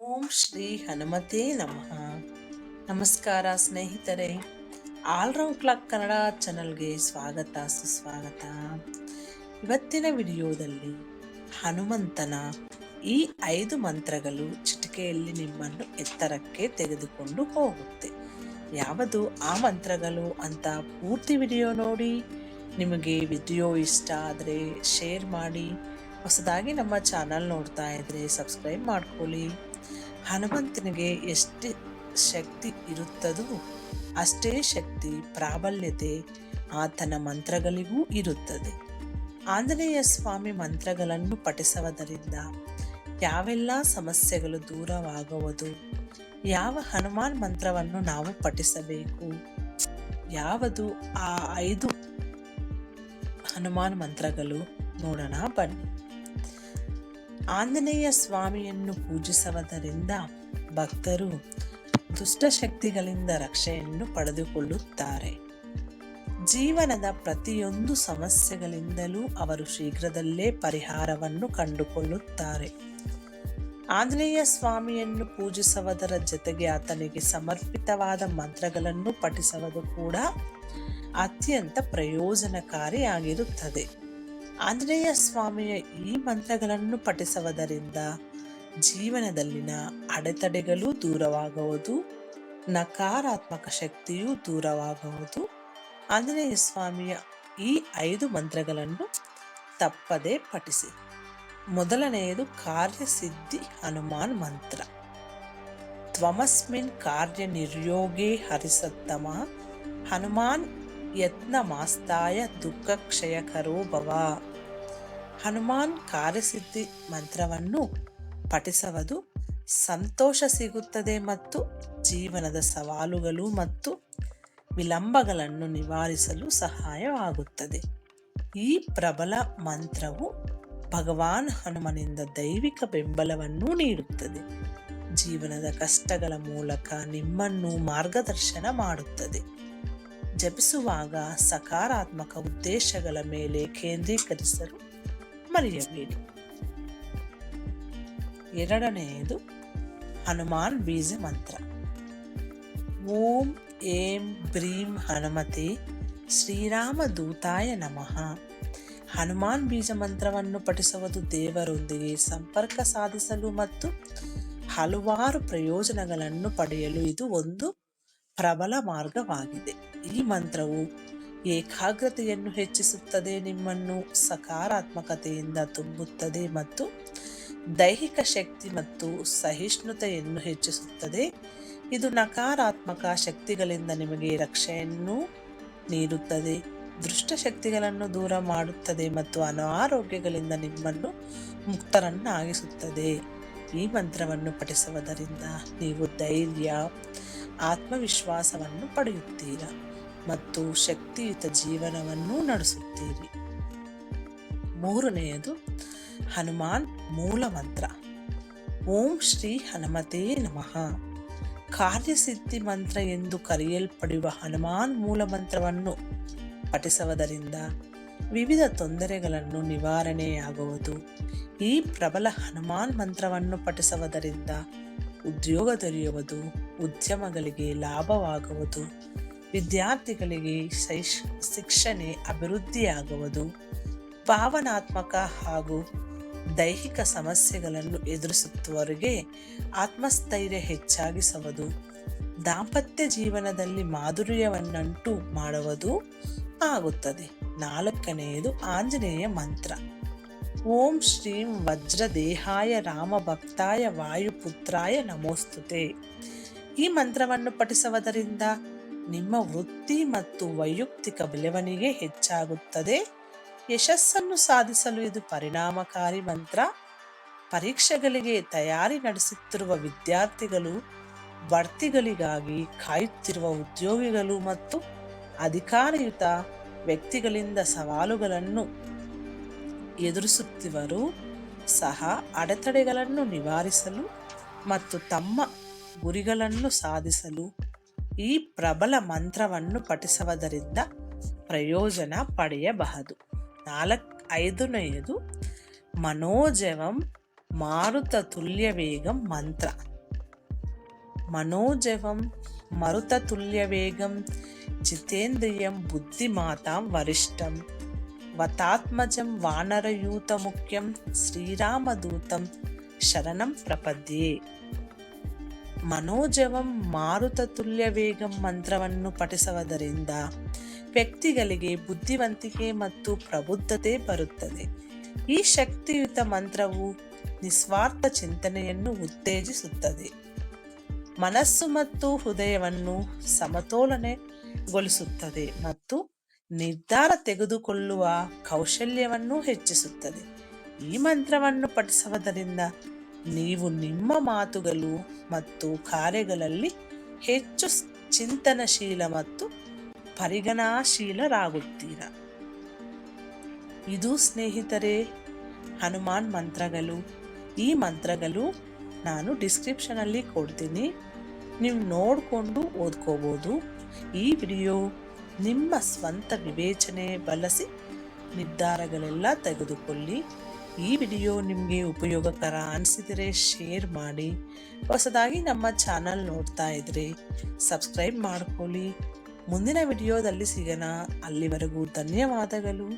ಓಂ ಶ್ರೀ ಹನುಮತೇ ನಮಃ. ನಮಸ್ಕಾರ ಸ್ನೇಹಿತರೆ. ಆಲ್ರೌಂಡ್ ಕ್ಲಾಕ್ ಕನ್ನಡ ಚಾನಲ್ಗೆ ಸ್ವಾಗತ, ಸುಸ್ವಾಗತ. ಇವತ್ತಿನ ವಿಡಿಯೋದಲ್ಲಿ ಹನುಮಂತನ ಈ ಐದು ಮಂತ್ರಗಳು ಚಿಟಿಕೆಯಲ್ಲಿ ನಿಮ್ಮನ್ನು ಎತ್ತರಕ್ಕೆ ತೆಗೆದುಕೊಂಡು ಹೋಗುತ್ತೆ. ಯಾವುದು ಆ ಮಂತ್ರಗಳು ಅಂತ ಪೂರ್ತಿ ವಿಡಿಯೋ ನೋಡಿ, ನಿಮಗೆ ವಿಡಿಯೋ ಇಷ್ಟ ಆದರೆ ಶೇರ್ ಮಾಡಿ, ಹೊಸದಾಗಿ ನಮ್ಮ ಚಾನಲ್ ನೋಡ್ತಾ ಇದ್ರೆ ಸಬ್ಸ್ಕ್ರೈಬ್ ಮಾಡ್ಕೊಳ್ಳಿ. ಹನುಮಂತನಿಗೆ ಎಷ್ಟು ಶಕ್ತಿ ಇರುತ್ತದೋ ಅಷ್ಟೇ ಶಕ್ತಿ, ಪ್ರಾಬಲ್ಯತೆ ಆತನ ಮಂತ್ರಗಳಿಗೂ ಇರುತ್ತದೆ. ಆಂಜನೇಯ ಸ್ವಾಮಿ ಮಂತ್ರಗಳನ್ನು ಪಠಿಸುವುದರಿಂದ ಯಾವೆಲ್ಲ ಸಮಸ್ಯೆಗಳು ದೂರವಾಗುವುದು, ಯಾವ ಹನುಮಾನ್ ಮಂತ್ರವನ್ನು ನಾವು ಪಠಿಸಬೇಕು, ಯಾವುದು ಆ ಐದು ಹನುಮಾನ್ ಮಂತ್ರಗಳು ನೋಡೋಣ ಬನ್ನಿ. ಆಂಜನೇಯ ಸ್ವಾಮಿಯನ್ನು ಪೂಜಿಸುವುದರಿಂದ ಭಕ್ತರು ದುಷ್ಟಶಕ್ತಿಗಳಿಂದ ರಕ್ಷೆಯನ್ನು ಪಡೆದುಕೊಳ್ಳುತ್ತಾರೆ. ಜೀವನದ ಪ್ರತಿಯೊಂದು ಸಮಸ್ಯೆಗಳಿಂದಲೂ ಅವರು ಶೀಘ್ರದಲ್ಲೇ ಪರಿಹಾರವನ್ನು ಕಂಡುಕೊಳ್ಳುತ್ತಾರೆ. ಆಂಜನೇಯ ಸ್ವಾಮಿಯನ್ನು ಪೂಜಿಸುವುದರ ಜೊತೆಗೆ ಆತನಿಗೆ ಸಮರ್ಪಿತವಾದ ಮಂತ್ರಗಳನ್ನು ಪಠಿಸುವುದು ಕೂಡ ಅತ್ಯಂತ ಪ್ರಯೋಜನಕಾರಿಯಾಗಿರುತ್ತದೆ. ಆಂಜನೇಯ ಸ್ವಾಮಿಯ ಈ ಮಂತ್ರಗಳನ್ನು ಪಠಿಸುವುದರಿಂದ ಜೀವನದಲ್ಲಿನ ಅಡೆತಡೆಗಳು ದೂರವಾಗುವುದು, ನಕಾರಾತ್ಮಕ ಶಕ್ತಿಯು ದೂರವಾಗುವುದು. ಆಂಜನೇಯ ಸ್ವಾಮಿಯ ಈ ಐದು ಮಂತ್ರಗಳನ್ನು ತಪ್ಪದೆ ಪಠಿಸಿ. ಮೊದಲನೆಯದು ಕಾರ್ಯಸಿದ್ಧಿ ಹನುಮಾನ್ ಮಂತ್ರ. ತ್ವಮಸ್ಮಿನ್ ಕಾರ್ಯ ನಿರ್ಯೋಗೇ ಹರಿಸತ್ತಮ ಹನುಮಾನ್ ಯತ್ನ ಮಾಸ್ತಾಯ ದುಃಖ ಕ್ಷಯಕರೋ ಭವ. ಹನುಮಾನ್ ಕಾರ್ಯಸಿದ್ಧಿ ಮಂತ್ರವನ್ನು ಪಠಿಸುವುದು ಸಂತೋಷ ಸಿಗುತ್ತದೆ ಮತ್ತು ಜೀವನದ ಸವಾಲುಗಳು ಮತ್ತು ವಿಳಂಬಗಳನ್ನು ನಿವಾರಿಸಲು ಸಹಾಯವಾಗುತ್ತದೆ. ಈ ಪ್ರಬಲ ಮಂತ್ರವು ಭಗವಾನ್ ಹನುಮನಿಂದ ದೈವಿಕ ಬೆಂಬಲವನ್ನು ನೀಡುತ್ತದೆ. ಜೀವನದ ಕಷ್ಟಗಳ ಮೂಲಕ ನಿಮ್ಮನ್ನು ಮಾರ್ಗದರ್ಶನ ಮಾಡುತ್ತದೆ. ಜಪಿಸುವಾಗ ಸಕಾರಾತ್ಮಕ ಉದ್ದೇಶಗಳ ಮೇಲೆ ಕೇಂದ್ರೀಕರಿಸಲು ಮರೆಯಬೇಡಿ. ಎರಡನೆಯದು ಹನುಮಾನ್ ಬೀಜ ಮಂತ್ರ. ಓಂ ಏಂ ಬ್ರೀಂ ಹನುಮತಿ ಶ್ರೀರಾಮ ದೂತಾಯ ನಮಃ. ಹನುಮಾನ್ ಬೀಜ ಮಂತ್ರವನ್ನು ಪಠಿಸುವುದು ದೇವರೊಂದಿಗೆ ಸಂಪರ್ಕ ಸಾಧಿಸಲು ಮತ್ತು ಹಲವಾರು ಪ್ರಯೋಜನಗಳನ್ನು ಪಡೆಯಲು ಇದು ಒಂದು ಪ್ರಬಲ ಮಾರ್ಗವಾಗಿದೆ. ಈ ಮಂತ್ರವು ಏಕಾಗ್ರತೆಯನ್ನು ಹೆಚ್ಚಿಸುತ್ತದೆ, ನಿಮ್ಮನ್ನು ಸಕಾರಾತ್ಮಕತೆಯಿಂದ ತುಂಬುತ್ತದೆ ಮತ್ತು ದೈಹಿಕ ಶಕ್ತಿ ಮತ್ತು ಸಹಿಷ್ಣುತೆಯನ್ನು ಹೆಚ್ಚಿಸುತ್ತದೆ. ಇದು ನಕಾರಾತ್ಮಕ ಶಕ್ತಿಗಳಿಂದ ನಿಮಗೆ ರಕ್ಷೆಯನ್ನು ನೀಡುತ್ತದೆ ದುಷ್ಟಶಕ್ತಿಗಳನ್ನು ದೂರ ಮಾಡುತ್ತದೆ ಮತ್ತು ಅನಾರೋಗ್ಯಗಳಿಂದ ನಿಮ್ಮನ್ನು ಮುಕ್ತರನ್ನಾಗಿಸುತ್ತದೆ. ಈ ಮಂತ್ರವನ್ನು ಪಠಿಸುವುದರಿಂದ ನೀವು ಧೈರ್ಯ, ಆತ್ಮವಿಶ್ವಾಸವನ್ನು ಪಡೆಯುತ್ತೀರಾ? ಮತ್ತು ಶಕ್ತಿಯುತ ಜೀವನವನ್ನು ನಡೆಸುತ್ತೀರಿ. ಮೂರನೆಯದು, ಹನುಮಾನ್ ಮೂಲ ಮಂತ್ರ ಓಂ ಶ್ರೀ ಹನುಮತೇ ನಮಃ. ಕಾರ್ಯಸಿದ್ಧಿ ಮಂತ್ರ ಎಂದು ಕರೆಯಲ್ಪಡುವ ಹನುಮಾನ್ ಮೂಲ ಮಂತ್ರವನ್ನು ಪಠಿಸುವುದರಿಂದ ವಿವಿಧ ತೊಂದರೆಗಳನ್ನು ನಿವಾರಣೆಯಾಗುವುದು. ಈ ಪ್ರಬಲ ಹನುಮಾನ್ ಮಂತ್ರವನ್ನು ಪಠಿಸುವುದರಿಂದ ಉದ್ಯೋಗ ದೊರೆಯುವುದು, ಉದ್ಯಮಗಳಿಗೆ ಲಾಭವಾಗುವುದು. ವಿದ್ಯಾರ್ಥಿಗಳಿಗೆ ಶೈಶ್, ಶಿಕ್ಷಣೆ ಅಭಿವೃದ್ಧಿಯಾಗುವುದು, ಭಾವನಾತ್ಮಕ ಹಾಗೂ ದೈಹಿಕ ಸಮಸ್ಯೆಗಳನ್ನು ಎದುರಿಸುತ್ತವರಿಗೆ ಆತ್ಮಸ್ಥೈರ್ಯ ಹೆಚ್ಚಾಗಿಸುವುದು, ದಾಂಪತ್ಯ ಜೀವನದಲ್ಲಿ ಮಾಧುರ್ಯವನ್ನಂಟು ಮಾಡುವುದು ಆಗುತ್ತದೆ. ನಾಲ್ಕನೆಯದು ಆಂಜನೇಯ ಮಂತ್ರ. ಓಂ ಶ್ರೀಂ ವಜ್ರದೇಹಾಯ ರಾಮಭಕ್ತಾಯ ವಾಯುಪುತ್ರಾಯ ನಮೋಸ್ತುತೆ. ಈ ಮಂತ್ರವನ್ನು ಪಠಿಸುವುದರಿಂದ ನಿಮ್ಮ ವೃತ್ತಿ ಮತ್ತು ವೈಯಕ್ತಿಕ ಬೆಳವಣಿಗೆ ಹೆಚ್ಚಾಗುತ್ತದೆ. ಯಶಸ್ಸನ್ನು ಸಾಧಿಸಲು ಇದು ಪರಿಣಾಮಕಾರಿ ಮಂತ್ರ. ಪರೀಕ್ಷೆಗಳಿಗೆ ತಯಾರಿ ನಡೆಸುತ್ತಿರುವ ವಿದ್ಯಾರ್ಥಿಗಳು ಬಡ್ತಿಗಳಿಗಾಗಿ ಕಾಯುತ್ತಿರುವ ಉದ್ಯೋಗಿಗಳು ಮತ್ತು ಅಧಿಕಾರಯುತ ವ್ಯಕ್ತಿಗಳಿಂದ ಸವಾಲುಗಳನ್ನು ಎದುರಿಸುತ್ತಿವರು ಸಹ ಅಡೆತಡೆಗಳನ್ನು ನಿವಾರಿಸಲು ಮತ್ತು ತಮ್ಮ ಗುರಿಗಳನ್ನು ಸಾಧಿಸಲು ಈ ಪ್ರಬಲ ಮಂತ್ರವನ್ನು ಪಠಿಸುವುದರಿಂದ ಪ್ರಯೋಜನ ಪಡೆಯಬಹುದು ನಾಲ್ಕು ಐದನೆಯದು ಮನೋಜವಂ ಮಾರುತ ತುಲ್ಯ ವೇಗಂ ಮಂತ್ರ మనోజవం మరుతతుల్యవేగం జితేంద్రియం బుద్ధిమాతాం వరిష్టం వతాత్మజం వానరయూతముఖ్యం శ్రీరామదూతం శరణం ప్రపద్యే ಮನೋಜವಂ ಮಾರುತ ತುಲ್ಯ ವೇಗಂ ಮಂತ್ರವನ್ನು ಪಠಿಸುವುದರಿಂದ ವ್ಯಕ್ತಿಗಳಿಗೆ ಬುದ್ಧಿವಂತಿಕೆ ಮತ್ತು ಪ್ರಬುದ್ಧತೆ ಬರುತ್ತದೆ. ಈ ಶಕ್ತಿಯುತ ಮಂತ್ರವು ನಿಸ್ವಾರ್ಥ ಚಿಂತನೆಯನ್ನು ಉತ್ತೇಜಿಸುತ್ತದೆ. ಮನಸ್ಸು ಮತ್ತು ಹೃದಯವನ್ನು ಸಮತೋಲನೆಗೊಳಿಸುತ್ತದೆ ಮತ್ತು ನಿರ್ಧಾರ ತೆಗೆದುಕೊಳ್ಳುವ ಕೌಶಲ್ಯವನ್ನು ಹೆಚ್ಚಿಸುತ್ತದೆ. ಈ ಮಂತ್ರವನ್ನು ಪಠಿಸುವುದರಿಂದ ನೀವು ನಿಮ್ಮ ಮಾತುಗಳು ಮತ್ತು ಕಾರ್ಯಗಳಲ್ಲಿ ಹೆಚ್ಚು ಚಿಂತನಶೀಲ ಮತ್ತು ಪರಿಗಣಾಶೀಲರಾಗುತ್ತೀರ. ಇದು ಸ್ನೇಹಿತರೆ, ಹನುಮಾನ್ ಮಂತ್ರಗಳು. ಈ ಮಂತ್ರಗಳು ನಾನು ಡಿಸ್ಕ್ರಿಪ್ಷನಲ್ಲಿ ಕೊಡ್ತೀನಿ. ನೀವು ನೋಡಿಕೊಂಡು ಓದ್ಕೋಬೋದು. ಈ ವಿಡಿಯೋ ನಿಮ್ಮ ಸ್ವಂತ ವಿವೇಚನೆ, ಬಳಸಿ ನಿರ್ಧಾರಗಳೆಲ್ಲ ತೆಗೆದುಕೊಳ್ಳಿ. ಈ ವಿಡಿಯೋ ನಿಮಗೆ ಉಪಯೋಗಕರ ಅನಿಸಿದರೆ ಶೇರ್ ಮಾಡಿ, ಹೊಸದಾಗಿ ನಮ್ಮ ಚಾನಲ್ ನೋಡ್ತಾ ಇದ್ರಿ ಸಬ್ಸ್ಕ್ರೈಬ್ ಮಾಡ್ಕೊಳ್ಳಿ. ಮುಂದಿನ ವಿಡಿಯೋದಲ್ಲಿ ಸಿಗೋಣ. ಅಲ್ಲಿವರೆಗೂ ಧನ್ಯವಾದಗಳು.